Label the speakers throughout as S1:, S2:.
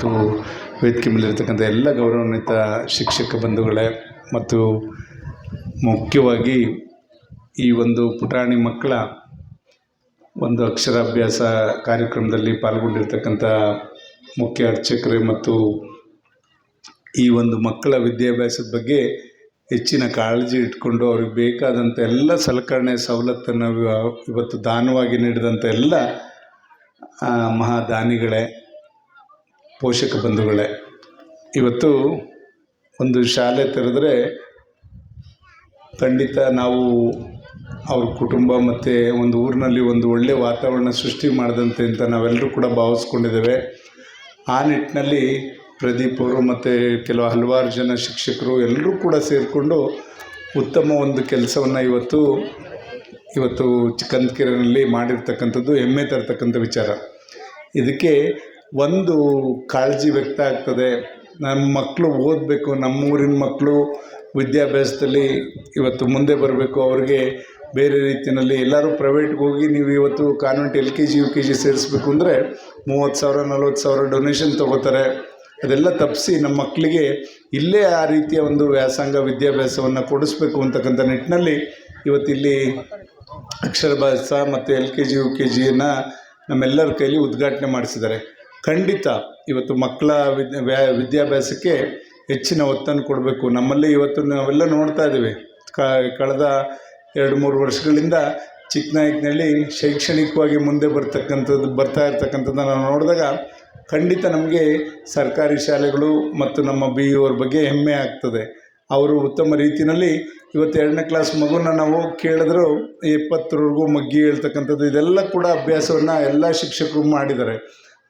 S1: ಮತ್ತು ವೇದಿಕೆ ಮೇಲಿರ್ತಕ್ಕಂಥ ಎಲ್ಲ ಗೌರವಾನ್ವಿತ ಶಿಕ್ಷಕ ಬಂಧುಗಳೇ ಮತ್ತು ಮುಖ್ಯವಾಗಿ ಈ ಒಂದು ಪುಟಾಣಿ ಮಕ್ಕಳ ಒಂದು ಅಕ್ಷರಾಭ್ಯಾಸ ಕಾರ್ಯಕ್ರಮದಲ್ಲಿ ಪಾಲ್ಗೊಂಡಿರ್ತಕ್ಕಂಥ ಮುಖ್ಯ ಅರ್ಚಕರೇ ಮತ್ತು ಈ ಒಂದು ಮಕ್ಕಳ ವಿದ್ಯಾಭ್ಯಾಸದ ಬಗ್ಗೆ ಹೆಚ್ಚಿನ ಕಾಳಜಿ ಇಟ್ಕೊಂಡು ಅವ್ರಿಗೆ ಬೇಕಾದಂಥ ಎಲ್ಲ ಸಲಕರಣೆ ಸವಲತ್ತನ್ನು ಇವತ್ತು ದಾನವಾಗಿ ನೀಡಿದಂಥ ಎಲ್ಲ ಮಹಾದಾನಿಗಳೇ ಪೋಷಕ ಬಂಧುಗಳೇ, ಇವತ್ತು ಒಂದು ಶಾಲೆ ತೆರೆದ್ರೆ ಖಂಡಿತ ನಾವು ಅವ್ರ ಕುಟುಂಬ ಮತ್ತು ಒಂದು ಊರಿನಲ್ಲಿ ಒಂದು ಒಳ್ಳೆಯ ವಾತಾವರಣ ಸೃಷ್ಟಿ ಮಾಡಿದಂತೆ ಅಂತ ನಾವೆಲ್ಲರೂ ಕೂಡ ಭಾವಿಸ್ಕೊಂಡಿದ್ದೇವೆ. ಆ ನಿಟ್ಟಿನಲ್ಲಿ ಪ್ರದೀಪ್ ಅವರು ಮತ್ತು ಕೆಲವು ಹಲವಾರು ಜನ ಶಿಕ್ಷಕರು ಎಲ್ಲರೂ ಕೂಡ ಸೇರಿಕೊಂಡು ಉತ್ತಮ ಒಂದು ಕೆಲಸವನ್ನು ಇವತ್ತು ಇವತ್ತು ಚಿಕ್ಕಂದಕೆರೆಯಲ್ಲಿ ಮಾಡಿರ್ತಕ್ಕಂಥದ್ದು ಹೆಮ್ಮೆ ತರ್ತಕ್ಕಂಥ ವಿಚಾರ. ಇದಕ್ಕೆ ಒಂದು ಕಾಳಜಿ ವ್ಯಕ್ತ ಆಗ್ತದೆ. ನಮ್ಮ ಮಕ್ಕಳು ಓದಬೇಕು, ನಮ್ಮೂರಿನ ಮಕ್ಕಳು ವಿದ್ಯಾಭ್ಯಾಸದಲ್ಲಿ ಇವತ್ತು ಮುಂದೆ ಬರಬೇಕು, ಅವ್ರಿಗೆ ಬೇರೆ ರೀತಿಯಲ್ಲಿ ಎಲ್ಲರೂ ಪ್ರೈವೇಟ್ಗೆ ಹೋಗಿ ನೀವು ಇವತ್ತು convent L K G, U K G ಸೇರಿಸ್ಬೇಕು ಅಂದರೆ ಮೂವತ್ತು ಸಾವಿರ, ನಲ್ವತ್ತು ಸಾವಿರ ಡೊನೇಷನ್ ತೊಗೋತಾರೆ. ಅದೆಲ್ಲ ತಪ್ಪಿಸಿ ನಮ್ಮ ಮಕ್ಕಳಿಗೆ ಇಲ್ಲೇ ಆ ರೀತಿಯ ಒಂದು ವ್ಯಾಸಂಗ, ವಿದ್ಯಾಭ್ಯಾಸವನ್ನು ಕೊಡಿಸ್ಬೇಕು ಅಂತಕ್ಕಂಥ ನಿಟ್ಟಿನಲ್ಲಿ ಇವತ್ತಿಲ್ಲಿ ಅಕ್ಷರಭಾಸ ಮತ್ತು L K G, U K ಜಿಯನ್ನು ನಮ್ಮೆಲ್ಲರ ಕೈಲಿ ಉದ್ಘಾಟನೆ ಮಾಡಿಸಿದ್ದಾರೆ. ಖಂಡಿತ ಇವತ್ತು ಮಕ್ಕಳ ವಿದ್ಯಾಭ್ಯಾಸಕ್ಕೆ ಹೆಚ್ಚಿನ ಒತ್ತನ್ನು ಕೊಡಬೇಕು. ನಮ್ಮಲ್ಲಿ ಇವತ್ತು ನಾವೆಲ್ಲ ನೋಡ್ತಾ ಇದ್ದೀವಿ. ಕಳೆದ ಎರಡು ಮೂರು ವರ್ಷಗಳಿಂದ ಚಿಕ್ಕನಾಯಕನಹಳ್ಳಿ ಶೈಕ್ಷಣಿಕವಾಗಿ ಮುಂದೆ ಬರ್ತಕ್ಕಂಥದ್ದು, ಬರ್ತಾ ಇರ್ತಕ್ಕಂಥದ್ದನ್ನು ನಾವು ನೋಡಿದಾಗ ಖಂಡಿತ ನಮಗೆ ಸರ್ಕಾರಿ ಶಾಲೆಗಳು ಮತ್ತು ನಮ್ಮ ಬಿ ಇವ್ರ ಬಗ್ಗೆ ಹೆಮ್ಮೆ ಆಗ್ತದೆ. ಅವರು ಉತ್ತಮ ರೀತಿಯಲ್ಲಿ ಇವತ್ತು ಎರಡನೇ ಕ್ಲಾಸ್ ಮಗುನ ನಾವು ಕೇಳಿದ್ರು ಇಪ್ಪತ್ತರವರೆಗೂ ಮಗ್ಗಿ ಹೇಳ್ತಕ್ಕಂಥದ್ದು, ಇದೆಲ್ಲ ಕೂಡ ಅಭ್ಯಾಸವನ್ನು ಎಲ್ಲ ಶಿಕ್ಷಕರು ಮಾಡಿದ್ದಾರೆ.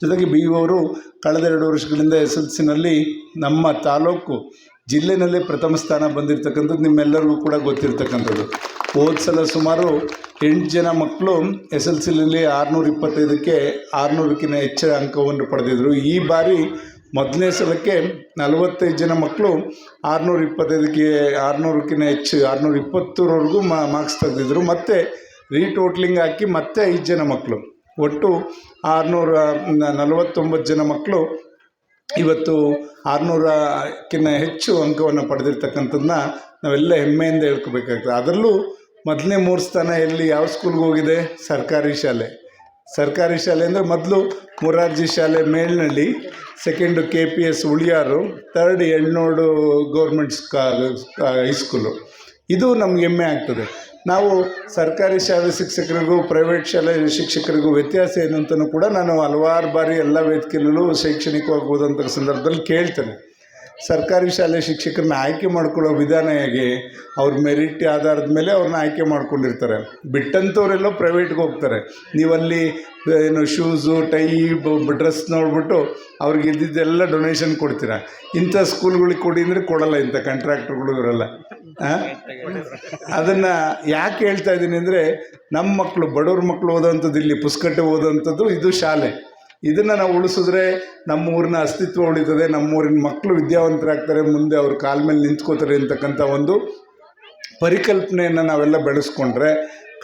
S1: ಜೊತೆಗೆ ಬಿ ಅವರು ಕಳೆದ ಎರಡು ವರ್ಷಗಳಿಂದ ಎಸ್ ಎಲ್ ಸಿನಲ್ಲಿ ನಮ್ಮ ತಾಲೂಕು ಜಿಲ್ಲೆನಲ್ಲೇ ಪ್ರಥಮ ಸ್ಥಾನ ಬಂದಿರತಕ್ಕಂಥದ್ದು ನಿಮ್ಮೆಲ್ಲರಿಗೂ ಕೂಡ ಗೊತ್ತಿರ್ತಕ್ಕಂಥದ್ದು. ಹೋದ ಸಲ ಸುಮಾರು ಎಂಟು ಜನ ಮಕ್ಕಳು ಎಸ್ ಎಲ್ ಸಿಲಲ್ಲಿ ಆರುನೂರ ಇಪ್ಪತ್ತೈದಕ್ಕೆ ಆರುನೂರಕ್ಕಿಂತ ಹೆಚ್ಚು ಅಂಕವನ್ನು ಪಡೆದಿದ್ದರು ಈ ಬಾರಿ ಮೊದಲನೇ ಸಲಕ್ಕೆ ನಲವತ್ತೈದು ಜನ ಮಕ್ಕಳು ಆರುನೂರ ಇಪ್ಪತ್ತೈದಕ್ಕೆ ಆರುನೂರಕ್ಕಿಂತ ಹೆಚ್ಚು ಆರುನೂರ ಇಪ್ಪತ್ತರವರೆಗೂ ಮಾರ್ಕ್ಸ್ ತೆಗೆದಿದ್ರು. ಮತ್ತು ರೀಟೋಟ್ಲಿಂಗ್ ಹಾಕಿ ಮತ್ತೆ ಐದು ಜನ ಮಕ್ಕಳು. ಒಟ್ಟು ಆರುನೂರ ನಲವತ್ತೊಂಬತ್ತು ಜನ ಮಕ್ಕಳು ಇವತ್ತು ಆರುನೂರಕ್ಕಿಂತ ಹೆಚ್ಚು ಅಂಕವನ್ನು ಪಡೆದಿರ್ತಕ್ಕಂಥದ್ದನ್ನ ನಾವೆಲ್ಲ ಹೆಮ್ಮೆಯಿಂದ ಹೇಳ್ಕೊಬೇಕಾಗ್ತದೆ. ಅದರಲ್ಲೂ ಮೊದಲನೇ ಮೂರು ಸ್ಥಾನ ಎಲ್ಲಿ ಯಾವ ಸ್ಕೂಲ್ಗೆ ಹೋಗಿದೆ? ಸರ್ಕಾರಿ ಶಾಲೆ. ಸರ್ಕಾರಿ ಶಾಲೆ ಅಂದರೆ ಮೊದಲು ಮೊರಾರ್ಜಿ ಶಾಲೆ Melnalli second K P S Uliyaru third Ennodu government ಸ್ಕಾ, high school. ಇದು ನಮ್ಗೆ ಹೆಮ್ಮೆ ಆಗ್ತದೆ. ನಾವು ಸರ್ಕಾರಿ ಶಾಲೆ ಶಿಕ್ಷಕರಿಗೂ ಪ್ರೈವೇಟ್ ಶಾಲೆ ಶಿಕ್ಷಕರಿಗೂ ವ್ಯತ್ಯಾಸ ಏನು ಅಂತಲೂ ಕೂಡ ನಾನು ಹಲವಾರು ಬಾರಿ ಎಲ್ಲ ವೇದಿಕೆಯಲ್ಲೂ ಶೈಕ್ಷಣಿಕವಾಗಿ ಹೋದಂಥ ಸಂದರ್ಭದಲ್ಲಿ ಕೇಳ್ತೇನೆ. ಸರ್ಕಾರಿ ಶಾಲೆ ಶಿಕ್ಷಕರನ್ನ ಆಯ್ಕೆ ಮಾಡ್ಕೊಳ್ಳೋ ವಿಧಾನ ಹೇಗೆ ಅವ್ರ ಮೆರಿಟ್ ಆಧಾರದ ಮೇಲೆ ಅವ್ರನ್ನ ಆಯ್ಕೆ ಮಾಡ್ಕೊಂಡಿರ್ತಾರೆ. ಬಿಟ್ಟಂಥವರೆಲ್ಲೋ ಪ್ರೈವೇಟ್ಗೆ ಹೋಗ್ತಾರೆ. ನೀವಲ್ಲಿ ಏನು ಶೂಸು, ಟೈ ಡ್ರೆಸ್ ನೋಡ್ಬಿಟ್ಟು ಅವ್ರಿಗೆ ಇದ್ದಿದ್ದೆಲ್ಲ ಡೊನೇಷನ್ ಕೊಡ್ತೀರಾ? ಇಂಥ ಸ್ಕೂಲ್ಗಳಿಗೆ ಕೊಡಿ ಅಂದರೆ ಕೊಡಲ್ಲ, ಇಂಥ ಕಾಂಟ್ರಾಕ್ಟ್ರುಗಳು ಇವರೆಲ್ಲ ಅದನ್ನು ಯಾಕೆ ಹೇಳ್ತಾ ಇದ್ದೀನಿ ಅಂದರೆ ನಮ್ಮ ಮಕ್ಕಳು ಬಡವ್ರ ಮಕ್ಕಳು ಓದೋವಂಥದ್ದು ಇಲ್ಲಿ ಪುಸ್ಕಟ್ಟೆ ಓದೋವಂಥದ್ದು ಇದು ಶಾಲೆ. ಇದನ್ನು ನಾವು ಉಳಿಸಿದ್ರೆ ನಮ್ಮ ಊರಿನ ಅಸ್ತಿತ್ವ ಉಳಿತದೆ, ನಮ್ಮೂರಿನ ಮಕ್ಕಳು ವಿದ್ಯಾವಂತರಾಗ್ತಾರೆ, ಮುಂದೆ ಅವ್ರ ಕಾಲ ಮೇಲೆ ನಿಂತ್ಕೋತಾರೆ ಅಂತಕ್ಕಂಥ ಒಂದು ಪರಿಕಲ್ಪನೆಯನ್ನು ನಾವೆಲ್ಲ ಬೆಳೆಸ್ಕೊಂಡ್ರೆ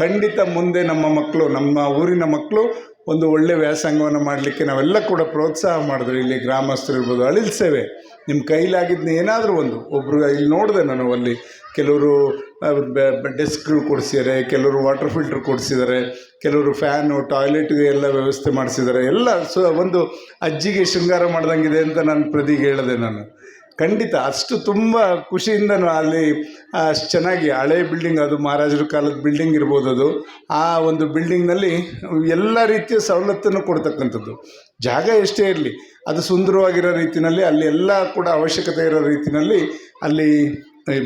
S1: ಖಂಡಿತ ಮುಂದೆ ನಮ್ಮ ಮಕ್ಕಳು ನಮ್ಮ ಊರಿನ ಮಕ್ಕಳು ಒಂದು ಒಳ್ಳೆಯ ವ್ಯಾಸಂಗವನ್ನು ಮಾಡಲಿಕ್ಕೆ ನಾವೆಲ್ಲ ಕೂಡ ಪ್ರೋತ್ಸಾಹ ಮಾಡಿದ್ರು, ಇಲ್ಲಿ ಗ್ರಾಮಸ್ಥರು ಇರ್ಬೋದು, ಅಳಿಲ್ ಸೇವೆ. ನಿಮ್ಮ ಕೈಲಾಗಿದ್ದನ್ನ ಏನಾದರೂ ಒಂದು ಒಬ್ಬರು ಇಲ್ಲಿ ನೋಡಿದೆ ನಾನು ಅಲ್ಲಿ ಕೆಲವರು ಡೆಸ್ಕ್ಗಳು ಕೊಡಿಸಿದ್ದಾರೆ, ಕೆಲವರು ವಾಟರ್ ಫಿಲ್ಟ್ರ್ ಕೊಡಿಸಿದ್ದಾರೆ, ಕೆಲವರು ಫ್ಯಾನು ಟಾಯ್ಲೆಟ್ಗೆ ಎಲ್ಲ ವ್ಯವಸ್ಥೆ ಮಾಡಿಸಿದ್ದಾರೆ. ಎಲ್ಲ ಸೊ, ಒಂದು ಅಜ್ಜಿಗೆ ಶೃಂಗಾರ ಮಾಡ್ದಂಗಿದೆ ಅಂತ ನಾನು ಪ್ರದಿಗೆ ಹೇಳಿದೆ ನಾನು. ಖಂಡಿತ, ಅಷ್ಟು ತುಂಬ ಖುಷಿಯಿಂದ ಅಲ್ಲಿ, ಅಷ್ಟು ಚೆನ್ನಾಗಿ ಹಳೆ ಬಿಲ್ಡಿಂಗ್ ಅದು ಮಹಾರಾಜರ ಕಾಲದ ಬಿಲ್ಡಿಂಗ್ ಇರ್ಬೋದು ಅದು. ಆ ಒಂದು ಬಿಲ್ಡಿಂಗ್ನಲ್ಲಿ ಎಲ್ಲ ರೀತಿಯ ಸವಲತ್ತನ್ನು ಕೊಡ್ತಕ್ಕಂಥದ್ದು. ಜಾಗ ಎಷ್ಟೇ ಇರಲಿ, ಅದು ಸುಂದರವಾಗಿರೋ ರೀತಿಯಲ್ಲಿ ಅಲ್ಲಿ ಎಲ್ಲ ಕೂಡ ಅವಶ್ಯಕತೆ ಇರೋ ರೀತಿಯಲ್ಲಿ ಅಲ್ಲಿ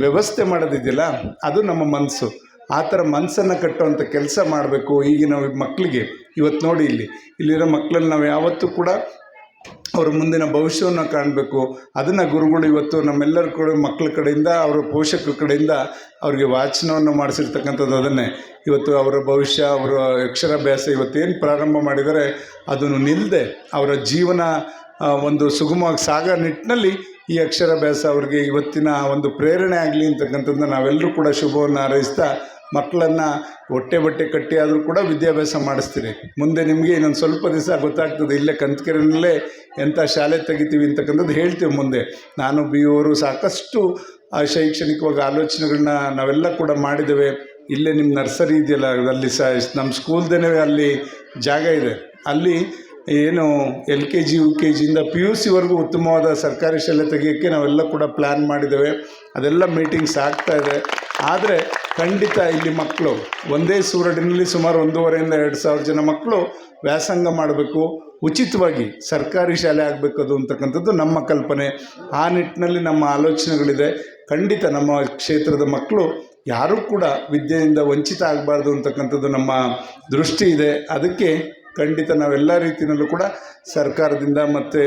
S1: ವ್ಯವಸ್ಥೆ ಮಾಡೋದಿದೆಯಲ್ಲ, ಅದು ನಮ್ಮ ಮನಸ್ಸು. ಆ ಥರ ಮನಸ್ಸನ್ನು ಕಟ್ಟುವಂಥ ಕೆಲಸ ಮಾಡಬೇಕು ಈಗಿನ ಮಕ್ಕಳಿಗೆ. ಇವತ್ತು ನೋಡಿ ಇಲ್ಲಿ, ಇಲ್ಲಿರೋ ಮಕ್ಕಳಲ್ಲಿ ನಾವು ಯಾವತ್ತೂ ಕೂಡ ಅವ್ರ ಮುಂದಿನ ಭವಿಷ್ಯವನ್ನು ಕಾಣಬೇಕು. ಅದನ್ನು ಗುರುಗಳು ಇವತ್ತು ನಮ್ಮೆಲ್ಲರ ಕೂಡ ಮಕ್ಕಳ ಕಡೆಯಿಂದ, ಅವರ ಪೋಷಕರ ಕಡೆಯಿಂದ ಅವರಿಗೆ ವಾಚನವನ್ನು ಮಾಡಿಸಿರ್ತಕ್ಕಂಥದ್ದು ಅದನ್ನೇ. ಇವತ್ತು ಅವರ ಭವಿಷ್ಯ, ಅವರ ಅಕ್ಷರಾಭ್ಯಾಸ ಇವತ್ತೇನು ಪ್ರಾರಂಭ ಮಾಡಿದರೆ ಅದನ್ನು ನಿಲ್ಲದೆ ಅವರ ಜೀವನ ಒಂದು ಸುಗಮವಾಗಿ ಸಾಗೋ ನಿಟ್ಟಿನಲ್ಲಿ ಈ ಅಕ್ಷರಾಭ್ಯಾಸ ಅವ್ರಿಗೆ ಇವತ್ತಿನ ಒಂದು ಪ್ರೇರಣೆ ಆಗಲಿ ಅಂತಕ್ಕಂಥದ್ದು ನಾವೆಲ್ಲರೂ ಕೂಡ ಶುಭವನ್ನು ಹಾರೈಸ್ತಾ ಮಕ್ಕಳನ್ನು ಹೊಟ್ಟೆ ಬಟ್ಟೆ ಕಟ್ಟಿ ಆದರೂ ಕೂಡ ವಿದ್ಯಾಭ್ಯಾಸ ಮಾಡಿಸ್ತೀರಿ. ಮುಂದೆ ನಿಮಗೆ ಇನ್ನೊಂದು ಸ್ವಲ್ಪ ದಿವಸ ಗೊತ್ತಾಗ್ತದೆ, ಇಲ್ಲೇ ಕಂತ್ಕೆರೆನಲ್ಲೇ ಎಂಥ ಶಾಲೆ ತೆಗಿತೀವಿ ಅಂತಕ್ಕಂಥದ್ದು ಹೇಳ್ತೀವಿ ಮುಂದೆ. ನಾನು ಬಿ ಸಾಕಷ್ಟು, ಆ, ಶೈಕ್ಷಣಿಕವಾಗಿ ಆಲೋಚನೆಗಳನ್ನ ನಾವೆಲ್ಲ ಕೂಡ ಮಾಡಿದ್ದೇವೆ. ಇಲ್ಲೇ ನಿಮ್ಮ ನರ್ಸರಿ ಇದೆಯಲ್ಲ, ಅಲ್ಲಿ ಸಹ ನಮ್ಮ ಸ್ಕೂಲ್ದೇ ಅಲ್ಲಿ ಜಾಗ ಇದೆ. ಅಲ್ಲಿ ಏನು L K G, U K ಜಿಯಿಂದ P U ಸಿವರೆಗೂ ಉತ್ತಮವಾದ ಸರ್ಕಾರಿ ಶಾಲೆ ತೆಗೆಯೋಕ್ಕೆ ನಾವೆಲ್ಲ ಕೂಡ ಪ್ಲ್ಯಾನ್ ಮಾಡಿದ್ದೇವೆ. ಅದೆಲ್ಲ ಮೀಟಿಂಗ್ಸ್ ಆಗ್ತಾ ಇದೆ. ಆದರೆ ಖಂಡಿತ ಇಲ್ಲಿ ಮಕ್ಕಳು, ಒಂದೇ ಸೂರಡಿನಲ್ಲಿ ಸುಮಾರು ಒಂದೂವರೆಯಿಂದ ಎರಡು ಸಾವಿರ ಜನ ಮಕ್ಕಳು ವ್ಯಾಸಂಗ ಮಾಡಬೇಕು. ಉಚಿತವಾಗಿ ಸರ್ಕಾರಿ ಶಾಲೆ ಆಗಬೇಕು ಅದು ಅಂತಕ್ಕಂಥದ್ದು ನಮ್ಮ ಕಲ್ಪನೆ. ಆ ನಿಟ್ಟಿನಲ್ಲಿ ನಮ್ಮ ಆಲೋಚನೆಗಳಿದೆ. ಖಂಡಿತ ನಮ್ಮ ಕ್ಷೇತ್ರದ ಮಕ್ಕಳು ಯಾರೂ ಕೂಡ ವಿದ್ಯೆಯಿಂದ ವಂಚಿತ ಆಗಬಾರ್ದು ಅಂತಕ್ಕಂಥದ್ದು ನಮ್ಮ ದೃಷ್ಟಿ ಇದೆ. ಅದಕ್ಕೆ ಖಂಡಿತ ನಾವೆಲ್ಲ ರೀತಿಯಲ್ಲೂ ಕೂಡ ಸರ್ಕಾರದಿಂದ ಮತ್ತು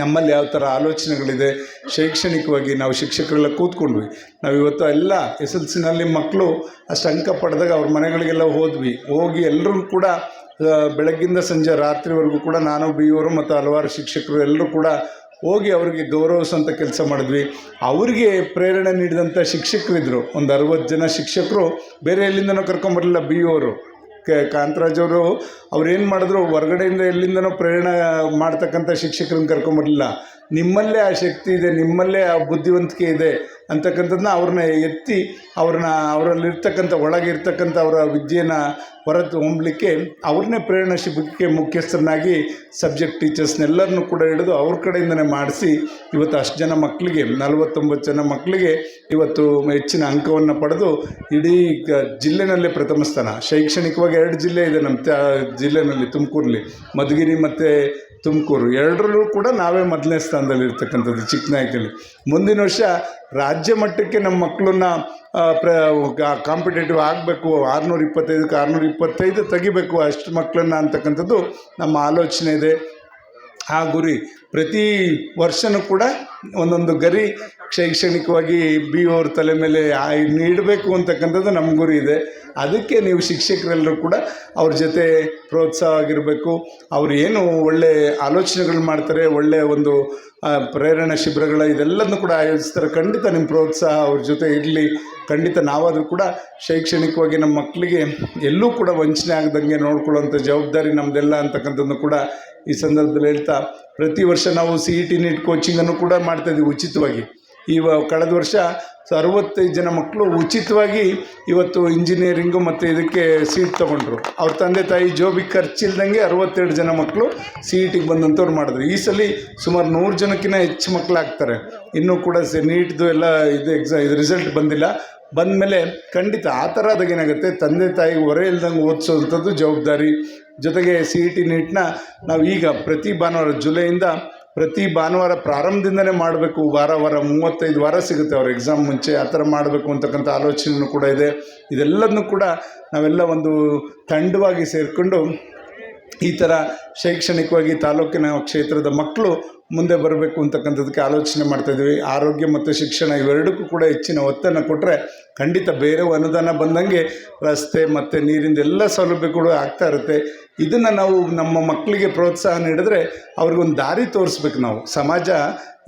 S1: ನಮ್ಮಲ್ಲಿ ಯಾವ ಥರ ಆಲೋಚನೆಗಳಿದೆ, ಶೈಕ್ಷಣಿಕವಾಗಿ ನಾವು ಶಿಕ್ಷಕರೆಲ್ಲ ಕೂತ್ಕೊಂಡ್ವಿ. ನಾವು ಇವತ್ತು ಎಲ್ಲ ಎಸ್ ಎಲ್ ಸಿನಲ್ಲಿ ಮಕ್ಕಳು ಅಷ್ಟು ಅಂಕ ಪಡೆದಾಗ ಅವ್ರ ಮನೆಗಳಿಗೆಲ್ಲ ಹೋದ್ವಿ. ಹೋಗಿ ಎಲ್ಲರೂ ಕೂಡ ಬೆಳಗ್ಗಿಂದ ಸಂಜೆ ರಾತ್ರಿವರೆಗೂ ಕೂಡ ನಾನು ಬಿ ಇವರು ಮತ್ತು ಹಲವಾರು ಶಿಕ್ಷಕರು ಎಲ್ಲರೂ ಕೂಡ ಹೋಗಿ ಅವರಿಗೆ ಗೌರವಿಸುವಂಥ ಕೆಲಸ ಮಾಡಿದ್ವಿ. ಅವರಿಗೆ ಪ್ರೇರಣೆ ನೀಡಿದಂಥ ಶಿಕ್ಷಕರಿದ್ದರು ಒಂದು ಅರುವತ್ತು ಜನ ಶಿಕ್ಷಕರು ಬೇರೆ ಎಲ್ಲಿಂದನೂ ಕರ್ಕೊಂಬರಲಿಲ್ಲ ಬಿ ಅವರು ಕೆ ಅವ್ರೇನು ಮಾಡಿದ್ರು ಹೊರ್ಗಡೆಯಿಂದ ಎಲ್ಲಿಂದನೋ ಪ್ರೇರಣೆ ಮಾಡ್ತಕ್ಕಂಥ ಶಿಕ್ಷಕರನ್ನ ಕರ್ಕೊಂಬರಲಿಲ್ಲ ನಿಮ್ಮಲ್ಲೇ ಆ ಶಕ್ತಿ ಇದೆ, ನಿಮ್ಮಲ್ಲೇ ಆ ಬುದ್ಧಿವಂತಿಕೆ ಇದೆ ಅಂತಕ್ಕಂಥದ್ದನ್ನ ಅವ್ರನ್ನ ಎತ್ತಿ ಅವ್ರನ್ನ ಅವರಲ್ಲಿರ್ತಕ್ಕಂಥ ಒಳಗೆ ಇರ್ತಕ್ಕಂಥ ಅವರ ವಿದ್ಯೆನ ಹೊರತು ಹೊಂಬಲಿಕ್ಕೆ ಅವ್ರನ್ನೇ ಪ್ರೇರಣಾ ಶಿಬಿರಕ್ಕೆ ಮುಖ್ಯಸ್ಥರನ್ನಾಗಿ ಸಬ್ಜೆಕ್ಟ್ ಟೀಚರ್ಸ್ನೆಲ್ಲರನ್ನೂ ಕೂಡ ಹಿಡಿದು ಅವ್ರ ಕಡೆಯಿಂದನೇ ಮಾಡಿಸಿ ಇವತ್ತು ಅಷ್ಟು ಜನ ಮಕ್ಕಳಿಗೆ ನಲವತ್ತೊಂಬತ್ತು ಜನ ಮಕ್ಕಳಿಗೆ ಇವತ್ತು ಹೆಚ್ಚಿನ ಅಂಕವನ್ನು ಪಡೆದು ಇಡೀ ಜಿಲ್ಲೆನಲ್ಲೇ ಪ್ರಥಮ ಸ್ಥಾನ. ಶೈಕ್ಷಣಿಕವಾಗಿ ಎರಡು ಜಿಲ್ಲೆ ಇದೆ ನಮ್ಮ ಜಿಲ್ಲೆನಲ್ಲಿ ತುಮಕೂರಲ್ಲಿ. ಮಧುಗಿರಿ ಮತ್ತು ತುಮಕೂರು. ಎರಡರಲ್ಲೂ ಕೂಡ ನಾವೇ ಮೊದಲನೇ ಸ್ಥಾನದಲ್ಲಿ ಇರ್ತಕ್ಕಂಥದ್ದು ಚಿಕ್ಕನಾಯಕಲ್ಲಿ. ಮುಂದಿನ ವರ್ಷ ರಾಜ್ಯ ಮಟ್ಟಕ್ಕೆ ನಮ್ಮ ಮಕ್ಕಳನ್ನ ಪ್ರ ಕಾಂಪಿಟೇಟಿವ್ ಆಗಬೇಕು. ಆರುನೂರ ಇಪ್ಪತ್ತೈದಕ್ಕೆ ಆರುನೂರ ಇಪ್ಪತ್ತೈದು ತೆಗಿಬೇಕು ಅಷ್ಟು ಮಕ್ಕಳನ್ನ ಅಂತಕ್ಕಂಥದ್ದು ನಮ್ಮ ಆಲೋಚನೆ ಇದೆ. ಆ ಗುರಿ ಪ್ರತಿ ವರ್ಷನೂ ಕೂಡ ಒಂದೊಂದು ಗರಿ ಶೈಕ್ಷಣಿಕವಾಗಿ ಬಿ ಅವ್ರ ತಲೆ ಮೇಲೆ ನೀಡಬೇಕು ಅಂತಕ್ಕಂಥದ್ದು ನಮ್ಮ ಗುರಿ ಇದೆ. ಅದಕ್ಕೆ ನೀವು ಶಿಕ್ಷಕರೆಲ್ಲರೂ ಕೂಡ ಅವ್ರ ಜೊತೆ ಪ್ರೋತ್ಸಾಹ ಆಗಿರಬೇಕು. ಅವ್ರು ಏನು ಒಳ್ಳೆ ಆಲೋಚನೆಗಳು ಮಾಡ್ತಾರೆ ಒಳ್ಳೆಯ ಒಂದು ಪ್ರೇರಣಾ ಶಿಬಿರಗಳ ಇದೆಲ್ಲದನ್ನು ಕೂಡ ಆಯೋಜಿಸ್ತಾರೆ. ಖಂಡಿತ ನಿಮ್ಮ ಪ್ರೋತ್ಸಾಹ ಅವ್ರ ಜೊತೆ ಇರಲಿ. ಖಂಡಿತ ನಾವಾದರೂ ಕೂಡ ಶೈಕ್ಷಣಿಕವಾಗಿ ನಮ್ಮ ಮಕ್ಕಳಿಗೆ ಎಲ್ಲೂ ಕೂಡ ವಂಚನೆ ಆಗದಂಗೆ ನೋಡ್ಕೊಳ್ಳೋಂಥ ಜವಾಬ್ದಾರಿ ನಮ್ಮದೆಲ್ಲ ಅಂತಕ್ಕಂಥದ್ದು ಕೂಡ ಈ ಸಂದರ್ಭದಲ್ಲಿ ಹೇಳ್ತಾ, ಪ್ರತಿ ವರ್ಷ ನಾವು ಸಿ ಇ ಟಿ ನೀಟ್ ಕೋಚಿಂಗನ್ನು ಕೂಡ ಮಾಡ್ತಾಯಿದ್ದೀವಿ ಉಚಿತವಾಗಿ. ಇವ ಕಳೆದ ವರ್ಷ ಅರವತ್ತೈದು ಜನ ಮಕ್ಕಳು ಉಚಿತವಾಗಿ ಇವತ್ತು ಇಂಜಿನಿಯರಿಂಗು ಮತ್ತು ಇದಕ್ಕೆ ಸೀಟ್ ತೊಗೊಂಡ್ರು. ಅವ್ರ ತಂದೆ ತಾಯಿ ಜೋಬಿಗೆ ಖರ್ಚಿಲ್ದಂಗೆ ಅರವತ್ತೆರಡು ಜನ ಮಕ್ಕಳು ಸಿ ಇ ಟಿಗೆ ಬಂದಂಥವ್ರು ಮಾಡಿದ್ರು. ಈ ಸಲ ಸುಮಾರು ನೂರು ಜನಕ್ಕಿಂತ ಹೆಚ್ಚು ಮಕ್ಕಳಾಗ್ತಾರೆ. ಇನ್ನೂ ಕೂಡ ಸೆ, ನೀಟ್ದು ಎಲ್ಲ ಇದು ಎಕ್ಸಾ ಇದು ರಿಸಲ್ಟ್ ಬಂದಿಲ್ಲ. ಬಂದಮೇಲೆ ಖಂಡಿತ ಆ ಥರ ಆದಾಗ ಏನಾಗುತ್ತೆ, ತಂದೆ ತಾಯಿಗೆ ಹೊರೆ ಇಲ್ದಂಗೆ ಓದಿಸೋವಂಥದ್ದು ಜವಾಬ್ದಾರಿ. ಜೊತೆಗೆ ಸಿ ಇ ಟಿ ನೀಟ್ನ ನಾವು ಈಗ ಪ್ರತಿ ಭಾನುವಾರ ಜುಲೈಯಿಂದ ಪ್ರತಿ ಭಾನುವಾರ ಪ್ರಾರಂಭದಿಂದನೇ ಮಾಡಬೇಕು. ವಾರ ವಾರ, ಮೂವತ್ತೈದು ವಾರ ಸಿಗುತ್ತೆ ಅವ್ರ ಎಕ್ಸಾಮ್ ಮುಂಚೆ. ಆ ಥರ ಮಾಡಬೇಕು ಅಂತಕ್ಕಂಥ ಆಲೋಚನೆಯೂ ಕೂಡ ಇದೆ. ಇದೆಲ್ಲದನ್ನು ಕೂಡ ನಾವೆಲ್ಲ ಒಂದು ತಂಡವಾಗಿ ಸೇರಿಕೊಂಡು ಈ ಥರ ಶೈಕ್ಷಣಿಕವಾಗಿ ತಾಲೂಕಿನ ಕ್ಷೇತ್ರದ ಮಕ್ಕಳು ಮುಂದೆ ಬರಬೇಕು ಅಂತಕ್ಕಂಥದ್ದಕ್ಕೆ ಆಲೋಚನೆ ಮಾಡ್ತಾಯಿದ್ದೀವಿ ಆರೋಗ್ಯ ಮತ್ತು ಶಿಕ್ಷಣ ಇವೆರಡಕ್ಕೂ ಕೂಡ ಹೆಚ್ಚಿನ ಒತ್ತನ್ನು ಕೊಟ್ಟರೆ ಖಂಡಿತ ಬೇರೆ ಅನುದಾನ ಬಂದಂಗೆ ರಸ್ತೆ ಮತ್ತು ನೀರಿಂದ ಎಲ್ಲ ಸೌಲಭ್ಯಗಳು ಆಗ್ತಾ ಇರುತ್ತೆ. ಇದನ್ನು ನಾವು ನಮ್ಮ ಮಕ್ಕಳಿಗೆ ಪ್ರೋತ್ಸಾಹ ನೀಡಿದ್ರೆ ಅವ್ರಿಗೊಂದು ದಾರಿ ತೋರಿಸ್ಬೇಕು ನಾವು. ಸಮಾಜ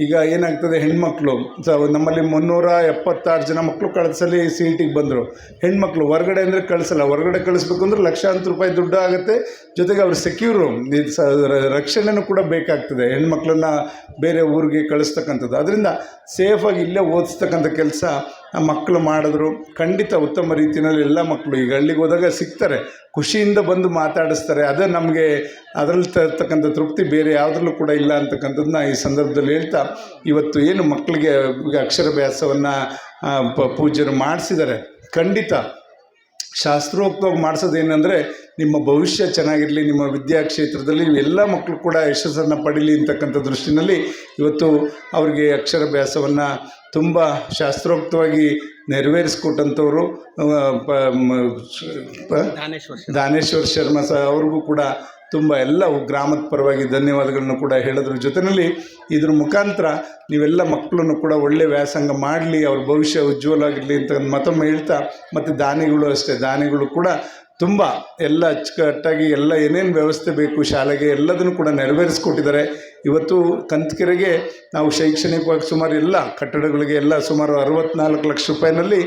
S1: ಈಗ ಏನಾಗ್ತದೆ, ಹೆಣ್ಮಕ್ಳು, ಸ, ನಮ್ಮಲ್ಲಿ ಮುನ್ನೂರ ಎಪ್ಪತ್ತಾರು ಜನ ಮಕ್ಕಳು ಕಳಿಸಲಿ ಸಿ ಬಂದರು. ಹೆಣ್ಮಕ್ಳು ಹೊರಗಡೆ ಅಂದರೆ ಕಳಿಸಲ್ಲ, ಹೊರಗಡೆ ಕಳಿಸ್ಬೇಕು ಅಂದರೆ ಲಕ್ಷಾಂತರ ರೂಪಾಯಿ ದುಡ್ಡು ಆಗುತ್ತೆ. ಜೊತೆಗೆ ಅವ್ರ ಸೆಕ್ಯೂರು ಇದು ರಕ್ಷಣೆನೂ ಕೂಡ ಬೇಕಾಗ್ತದೆ, ಹೆಣ್ಮಕ್ಳನ್ನ ಬೇರೆ ಊರಿಗೆ ಕಳಿಸ್ತಕ್ಕಂಥದ್ದು. ಅದರಿಂದ ಸೇಫಾಗಿ ಇಲ್ಲೇ ಓದಿಸ್ತಕ್ಕಂಥ ಕೆಲಸ ಮಕ್ಕಳು ಮಾಡಿದ್ರು ಖಂಡಿತ ಉತ್ತಮ ರೀತಿಯಲ್ಲಿ ಎಲ್ಲ ಮಕ್ಕಳು ಈಗ ಹಳ್ಳಿಗೆ ಹೋದಾಗ ಸಿಗ್ತಾರೆ. ಖುಷಿಯಿಂದ ಬಂದು ಮಾತಾಡಿಸ್ತಾರೆ. ಅದೇ ನಮಗೆ ಅದರಲ್ಲಿ ತರ್ತಕ್ಕಂಥ ತೃಪ್ತಿ ಬೇರೆ ಯಾವುದ್ರಲ್ಲೂ ಕೂಡ ಇಲ್ಲ ಅಂತಕ್ಕಂಥದ್ದನ್ನ ಈ ಸಂದರ್ಭದಲ್ಲಿ ಹೇಳ್ತಾ ಇವತ್ತು ಏನು ಮಕ್ಕಳಿಗೆ ಅಕ್ಷರಾಭ್ಯಾಸವನ್ನು ಪ ಪೂಜ್ಯರು ಮಾಡಿಸಿದ್ದಾರೆ. ಖಂಡಿತ ಶಾಸ್ತ್ರೋಕ್ತವಾಗಿ ಮಾಡಿಸೋದೇನೆಂದರೆ ನಿಮ್ಮ ಭವಿಷ್ಯ ಚೆನ್ನಾಗಿರಲಿ, ನಿಮ್ಮ ವಿದ್ಯಾ ಕ್ಷೇತ್ರದಲ್ಲಿ ಎಲ್ಲ ಮಕ್ಕಳು ಕೂಡ ಯಶಸ್ಸನ್ನು ಪಡೀಲಿ ಅಂತಕ್ಕಂಥ ದೃಷ್ಟಿನಲ್ಲಿ ಇವತ್ತು ಅವರಿಗೆ ಅಕ್ಷರಾಭ್ಯಾಸವನ್ನು ತುಂಬ ಶಾಸ್ತ್ರೋಕ್ತವಾಗಿ ನೆರವೇರಿಸ್ಕೊಟ್ಟಂಥವ್ರು ಪ- ದಾನೇಶ್ವರ್ ಶರ್ಮಾ. ಸಹ ಅವ್ರಿಗೂ ಕೂಡ ತುಂಬ ಎಲ್ಲ ಗ್ರಾಮದ ಪರವಾಗಿ ಧನ್ಯವಾದಗಳನ್ನು ಕೂಡ ಹೇಳೋದ್ರ. ಜೊತೆಯಲ್ಲಿ ಇದ್ರ ಮುಖಾಂತರ ನೀವೆಲ್ಲ ಮಕ್ಕಳನ್ನು ಕೂಡ ಒಳ್ಳೆ ವ್ಯಾಸಂಗ ಮಾಡಲಿ ಅವ್ರ ಭವಿಷ್ಯ ಉಜ್ವಲವಾಗಿರಲಿ ಅಂತ ಮತ್ತೊಮ್ಮೆ ಹೇಳ್ತಾ ಮತ್ತು ದಾನಿಗಳು ಅಷ್ಟೇ ದಾನಿಗಳು ಕೂಡ ತುಂಬ ಎಲ್ಲ ಅಚ್ಚುಕಟ್ಟಾಗಿ ಎಲ್ಲ ಏನೇನು ವ್ಯವಸ್ಥೆ ಬೇಕು, ಶಾಲೆಗೆ ಎಲ್ಲದನ್ನು ಕೂಡ ನೆರವೇರಿಸ್ಕೊಟ್ಟಿದ್ದಾರೆ. ಇವತ್ತು ಕಂತ್ಕೆರೆಗೆ ನಾವು ಶೈಕ್ಷಣಿಕವಾಗಿ ಸುಮಾರು ಎಲ್ಲ ಕಟ್ಟಡಗಳಿಗೆ ಎಲ್ಲ ಸುಮಾರು ಅರವತ್ನಾಲ್ಕು ಲಕ್ಷ ರೂಪಾಯಿನಲ್ಲಿ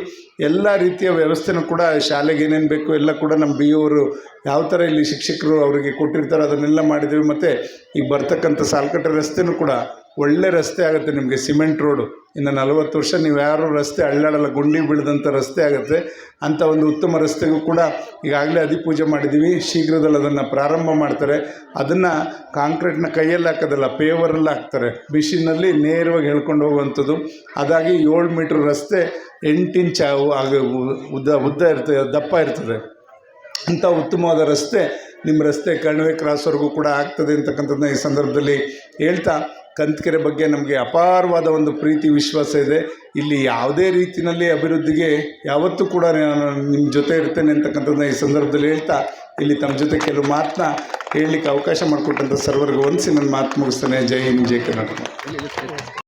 S1: ಎಲ್ಲ ರೀತಿಯ ವ್ಯವಸ್ಥೆನೂ ಕೂಡ ಶಾಲೆಗೆ ಏನೇನು ಬೇಕು ಎಲ್ಲ ಕೂಡ ನಮ್ಮ ಬಿ ಅವರು ಯಾವ ಥರ ಇಲ್ಲಿ ಶಿಕ್ಷಕರು ಅವರಿಗೆ ಕೊಟ್ಟಿರ್ತಾರೋ ಅದನ್ನೆಲ್ಲ ಮಾಡಿದ್ದೀವಿ. ಮತ್ತು ಈಗ ಬರ್ತಕ್ಕಂಥ ಸಾಲ್ಕಟ್ಟೆ ರಸ್ತೆಯೂ ಕೂಡ ಒಳ್ಳೆ ರಸ್ತೆ ಆಗುತ್ತೆ ನಿಮಗೆ, ಸಿಮೆಂಟ್ ರೋಡು. ಇನ್ನು ನಲವತ್ತು ವರ್ಷ ನೀವು ಯಾರು ರಸ್ತೆ ಅಳ್ಳಾಡಲ್ಲ, ಗುಂಡಿ ಬೀಳದಂಥ ರಸ್ತೆ ಆಗುತ್ತೆ. ಅಂಥ ಒಂದು ಉತ್ತಮ ರಸ್ತೆಗೂ ಕೂಡ ಈಗಾಗಲೇ ಅಧಿಪೂಜೆ ಮಾಡಿದ್ದೀವಿ. ಶೀಘ್ರದಲ್ಲಿ ಅದನ್ನು ಪ್ರಾರಂಭ ಮಾಡ್ತಾರೆ. ಅದನ್ನು ಕಾಂಕ್ರೀಟ್ನ ಕೈಯಲ್ಲಿ ಹಾಕೋದಲ್ಲ, ಪೇವರಲ್ಲಿ ಹಾಕ್ತಾರೆ. ಮಿಷಿನಲ್ಲಿ ನೇರವಾಗಿ ಹೇಳ್ಕೊಂಡು ಹೋಗುವಂಥದ್ದು. ಅದಾಗಿ ಏಳು ಮೀಟ್ರ್ ರಸ್ತೆ ಎಂಟು ಇಂಚ್ ಆಗ ಉದ್ದ ಉದ್ದ ಇರ್ತದೆ, ದಪ್ಪ ಇರ್ತದೆ. ಅಂಥ ಉತ್ತಮವಾದ ರಸ್ತೆ ನಿಮ್ಮ ರಸ್ತೆ ಕಣಿವೆ ಕ್ರಾಸ್ವರೆಗೂ ಕೂಡ ಆಗ್ತದೆ ಅಂತಕ್ಕಂಥದ್ದನ್ನ ಈ ಸಂದರ್ಭದಲ್ಲಿ ಹೇಳ್ತಾ ಕಂತಕೆರೆ ಬಗ್ಗೆ ನಮಗೆ ಅಪಾರವಾದ ಒಂದು ಪ್ರೀತಿ, ವಿಶ್ವಾಸ ಇದೆ. ಇಲ್ಲಿ ಯಾವುದೇ ರೀತಿಯಲ್ಲಿ ಅಭಿವೃದ್ಧಿಗೆ ಯಾವತ್ತೂ ಕೂಡ ನಾನು ನಿಮ್ಮ ಜೊತೆ ಇರ್ತೇನೆ ಅಂತಕ್ಕಂಥದ್ದನ್ನ ಈ ಸಂದರ್ಭದಲ್ಲಿ ಹೇಳ್ತಾ, ಇಲ್ಲಿ ತಮ್ಮ ಜೊತೆ ಕೆಲವು ಮಾತನ್ನ ಹೇಳಲಿಕ್ಕೆ ಅವಕಾಶ ಮಾಡಿಕೊಟ್ಟಂಥ ಸರ್ವರ್ಗೆ ಹೊಂದಿಸಿ ನನ್ನ ಮಾತು ಮುಗಿಸ್ತೇನೆ. ಜೈ ಹಿಂದ್, ಜೈ ಕರ್ನಾಟಕ.